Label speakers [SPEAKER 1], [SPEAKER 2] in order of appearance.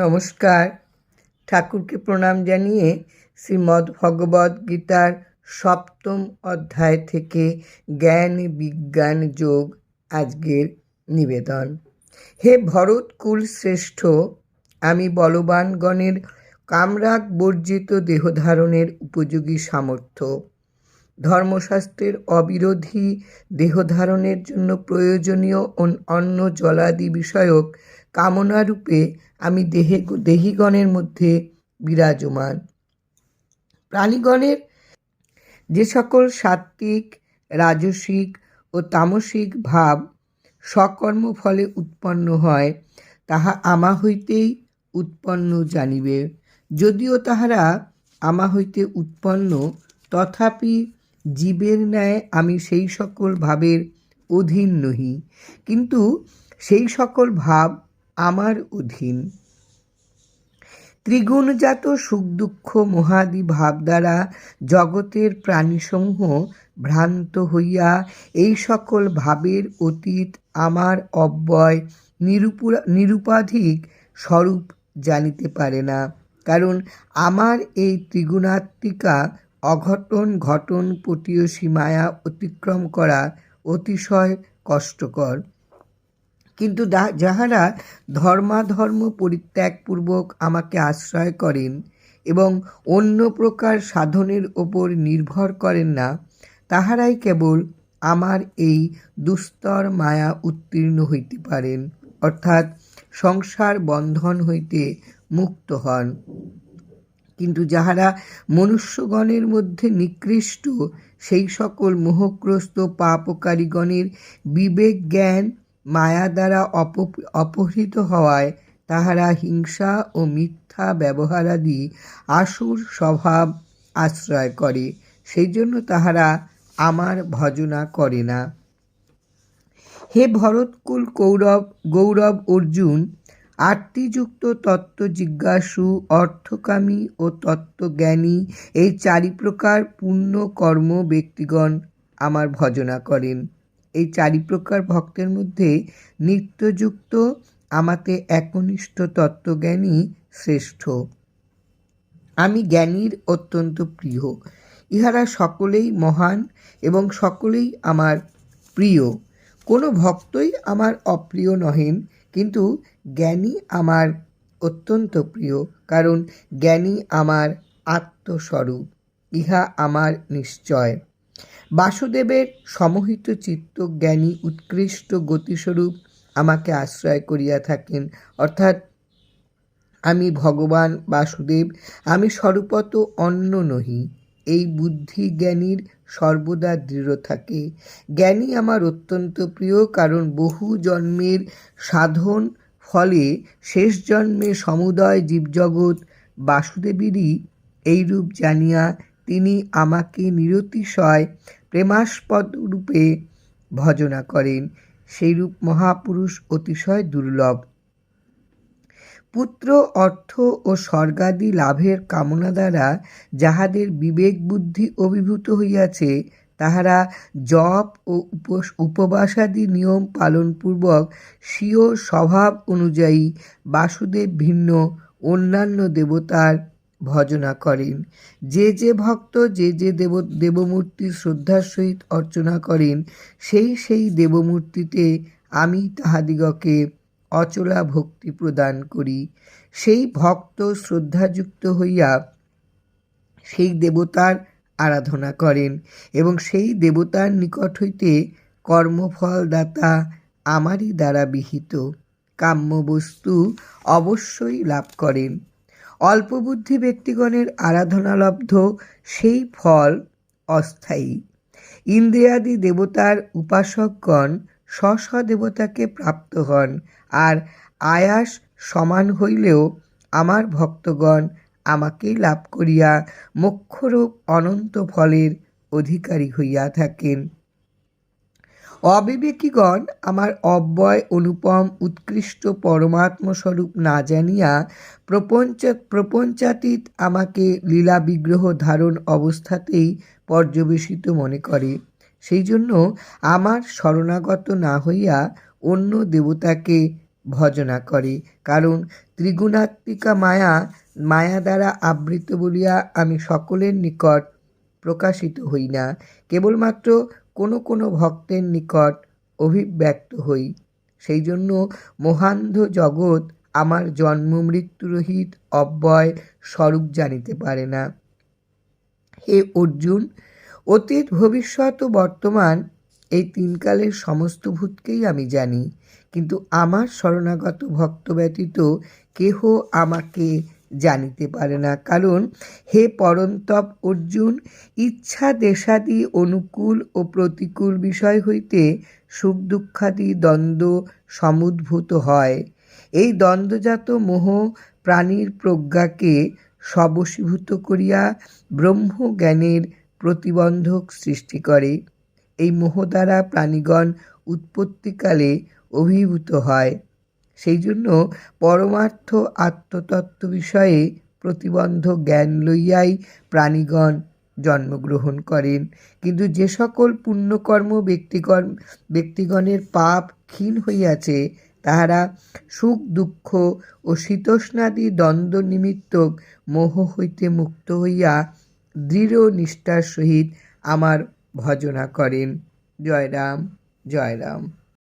[SPEAKER 1] নমস্কার। ঠাকুরকে প্রণাম জানিয়ে শ্রীমদ্ ভগবদ গীতার সপ্তম অধ্যায় থেকে জ্ঞান, বিজ্ঞান, যোগ আজকের নিবেদন। হে ভরত কুল শ্রেষ্ঠ আমি বলবানগণের কামরাগ বর্জিত দেহধারণের উপযোগী সামর্থ্য। ধর্মশাস্ত্রের অবিরোধী দেহধারণের জন্য প্রয়োজনীয় অন- অন্য জলাদি বিষয়ক কামনারূপে আমি দেহে, দেহিগণের মধ্যে বিরাজমান। প্রাণীগণের যে সকল সাত্ত্বিক, রাজসিক ও তামসিক ভাব সকর্ম ফলে উৎপন্ন হয়, তাহা আমা হইতেই উৎপন্ন জানিবে। যদিও তাহারা আমা হইতে উৎপন্ন, তথাপি জীবের ন্যায় আমি সেই সকল ভাবের অধীন নহি। কিন্তু সেই সকল ভাব আমার অধীন। ত্রিগুণজাত সুখ দুঃখ মহাদি ভাব দ্বারা জগতের প্রাণীসমূহ ভ্রান্ত হইয়া এই সকল ভাবের অতীত আমার অব্যয় নিরুপুরা, নিরুপাধিক স্বরূপ জানিতে পারে না। কারণ আমার এই ত্রিগুণাত্মিকা অঘটন, ঘটন পটীয়সী সীমায়া অতিক্রম করা অতিশয় কষ্টকর। কিন্তু যাহারা ধর্মাধর্ম পরিত্যাগপূর্বক আমাকে আশ্রয় করেন এবং অন্য প্রকার সাধনের ওপর নির্ভর করেন না, তাহারাই কেবল আমার এই দুস্তর মায়া উত্তীর্ণ হইতে পারেন, অর্থাৎ সংসার বন্ধন হইতে মুক্ত হন। কিন্তু যাহারা মনুষ্যগণের মধ্যে নিকৃষ্ট, সেই সকল মোহগ্রস্ত পাপকারীগণের বিবেক জ্ঞান মায়া দ্বারা অপ অপহৃত হওয়ায় তাহারা হিংসা ও মিথ্যা ব্যবহারাদি আসুর স্বভাব আশ্রয় করে। সেই জন্য তাহারা আমার ভজনা করে না। হে ভরতকুল কৌরব, গৌরব অর্জুন, আত্মযুক্ত তত্ত্ব জিজ্ঞাসু, অর্থকামী ও তত্ত্বজ্ঞানী, এই চারি প্রকার পূর্ণ কর্ম ব্যক্তিগণ আমার ভজনা করেন। চারি প্রকার ভক্তের মধ্যে নিত্যযুক্ত আমাতে একনিষ্ঠ তত্ত্বজ্ঞানী শ্রেষ্ঠ। আমি জ্ঞানীর অত্যন্ত প্রিয়। ইহারা সকলেই মহান এবং সকলেই আমার প্রিয়। কোনো ভক্তই আমার অপ্রিয় নহেন, কিন্তু জ্ঞানী আমার অত্যন্ত প্রিয়, কারণ জ্ঞানী আমার আত্মস্বরূপ, ইহা আমার নিশ্চয়। বাসুদেবের সমহিত চিত্ত জ্ঞানী উৎকৃষ্ট গতিস্বরূপ আমাকে আশ্রয় করিয়া থাকেন। অর্থাৎ আমি ভগবান বাসুদেব, আমি স্বরূপত অন্য নহি। এই বুদ্ধি জ্ঞানীর সর্বদা দৃঢ় থাকে। জ্ঞানী আমার অত্যন্ত প্রিয়, কারণ বহু জন্মের সাধন ফলে শেষ জন্মে সমুদয় জীবজগৎ বাসুদেবেরই এইরূপ জানিয়া তিনি আমাকে নিরতিশয় প্রেমাস্পদ রূপে ভজনা করেন। সেইরূপ মহাপুরুষ অতিশয় দুর্লভ। পুত্র, অর্থ ও স্বর্গাদি লাভের কামনা দ্বারা যাহাদের বিবেক বুদ্ধি অভিভূত হইয়াছে, তাহারা জপ ও উপবাসাদি নিয়ম পালনপূর্বক স্বীয় স্বভাব অনুযায়ী বাসুদেব ভিন্ন অন্যান্য দেবতার ভজনা করেন। যে যে ভক্ত, যে যে দেব, দেবমূর্তির শ্রদ্ধার সহিত অর্চনা করেন, সেই সেই দেবমূর্তিতে আমি তাহাদিগকে অচলা ভক্তি প্রদান করি। সেই ভক্ত শ্রদ্ধাযুক্ত হইয়া সেই দেবতার আরাধনা করেন এবং সেই দেবতার নিকট হইতে কর্মফলদাতা আমারই দ্বারা বিহিত। কাম্য বস্তু অবশ্যই লাভ করেন। অল্পবুদ্ধি ব্যক্তিগণের আরাধনালব্ধ সেই ফল অস্থায়ী। ইন্দ্রিয়াদি দেবতার উপাসকগণ স্ব দেবতাকে প্রাপ্ত হন আর আয়াস সমান হইলেও আমার ভক্তগণ আমাকেই লাভ করিয়া মোক্ষরূপ অনন্ত ফলের অধিকারী হইয়া থাকেন। অবিবেকীগণ আমার অব্যয় অনুপম উৎকৃষ্ট পরমাত্মস্বরূপ না জানিয়া প্রপঞ্চ প্রপঞ্চাতীত আমাকে লীলা বিগ্রহ ধারণ অবস্থাতেই পর্যবেসিত মনে করে। সেই জন্য আমার শরণাগত না হইয়া অন্য দেবতাকে ভজনা করে। কারণ ত্রিগুণাত্মিকা মায়া মায়া দ্বারা আবৃত বলিয়া আমি সকলের নিকট প্রকাশিত হই না। কেবলমাত্র কোনো কোনো ভক্তের নিকট অভিব্যক্ত হই। সেই জন্য মহান্ধ জগৎ আমার জন্ম মৃত্যুরহিত অব্যয় স্বরূপ জানিতে পারে না। হে অর্জুন, অতীত, ভবিষ্যৎ ও বর্তমান এই তিনকালের সমস্ত ভূতকেই আমি জানি, কিন্তু আমার শরণাগত ভক্ত ব্যতীত কেহ আমাকে জানিতে পারে না। কারণ হে পরন্তপ অর্জুন, ইচ্ছা দেশাদি অনুকূল ও প্রতিকূল বিষয় হইতে সুখ দুঃখাদি দ্বন্দ্ব সমুদ্ভূত হয়। এই দ্বন্দ্বজাত মোহ প্রাণীর প্রজ্ঞাকে সবশীভূত করিয়া ব্রহ্ম জ্ঞানের প্রতিবন্ধক সৃষ্টি করে। এই মোহ দ্বারা প্রাণীগণ উৎপত্তিকালে অভিভূত হয়। সেই জন্য পরমার্থ আত্মতত্ত্ব বিষয়ে প্রতিবন্ধ জ্ঞান লইয়াই প্রাণীগণ জন্মগ্রহণ করেন। কিন্তু যে সকল পুণ্যকর্ম ব্যক্তিগণ, ব্যক্তিগণের পাপ ক্ষীণ হইয়াছে, তাহারা সুখ, দুঃখ ও শীতোষ্ণাদি দ্বন্দ্ব নিমিত্ত মোহ হইতে মুক্ত হইয়া দৃঢ় নিষ্ঠার সহিত আমার ভজনা করেন। জয় রাম জয় রাম